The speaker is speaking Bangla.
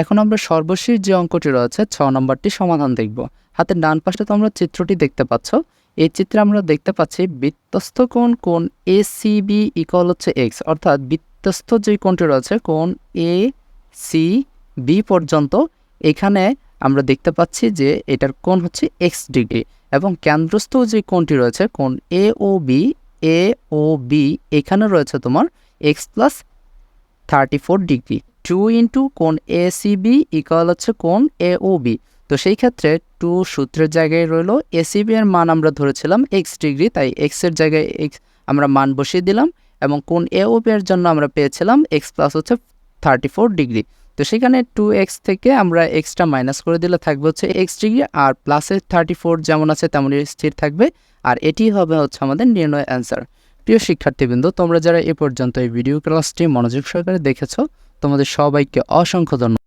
এখন আমরা সর্বশেষ যে অঙ্কটি রয়েছে, ছ নম্বরটি সমাধান দেখব। হাতের ডান পাশে তোমরা চিত্রটি দেখতে পাচ্ছ। এই চিত্রে আমরা দেখতে পাচ্ছি বৃত্তস্থ কোণ কোণ এ সি বি ইকুয়াল হচ্ছে এক্স অর্থাৎ বৃত্তস্থ যে কোণটি রয়েছে, কোণ এ সি বি পর্যন্ত, এখানে আমরা দেখতে পাচ্ছি যে এটার কোণ হচ্ছে এক্স ডিগ্রি এবং কেন্দ্রস্থ যে কোণটি রয়েছে, কোণ এ ও বি এ ও বি এখানে রয়েছে তোমার x plus thirty four degree. Two into কোন এ সি বি ইকুয়াল হচ্ছে কোন এ ও বি তো সেই ক্ষেত্রে টু সূত্রের জায়গায় রইল এ সি বি এর মান আমরা ধরেছিলাম এক্স ডিগ্রি, তাই এক্সের জায়গায় এক্স আমরা মান বসিয়ে দিলাম এবং কোন এ ও বি এর জন্য আমরা পেয়েছিলাম এক্স প্লাস হচ্ছে থার্টি ফোর ডিগ্রি। তো সেখানে টু এক্স থেকে আমরা এক্সটা মাইনাস করে দিলে থাকবে হচ্ছে এক্স ডিগ্রি, আর প্লাসের থার্টি ফোর যেমন আছে তেমনই স্থির থাকবে, আর এটি হবে হচ্ছে আমাদের নির্ণয় অ্যান্সার প্রিয় শিক্ষার্থীবৃন্দ, তোমরা যারা এ পর্যন্ত এই ভিডিও ক্লাসটি মনোযোগ সহকারে দেখেছ তোমাদের সবাইকে অসংখ্য ধন্যবাদ।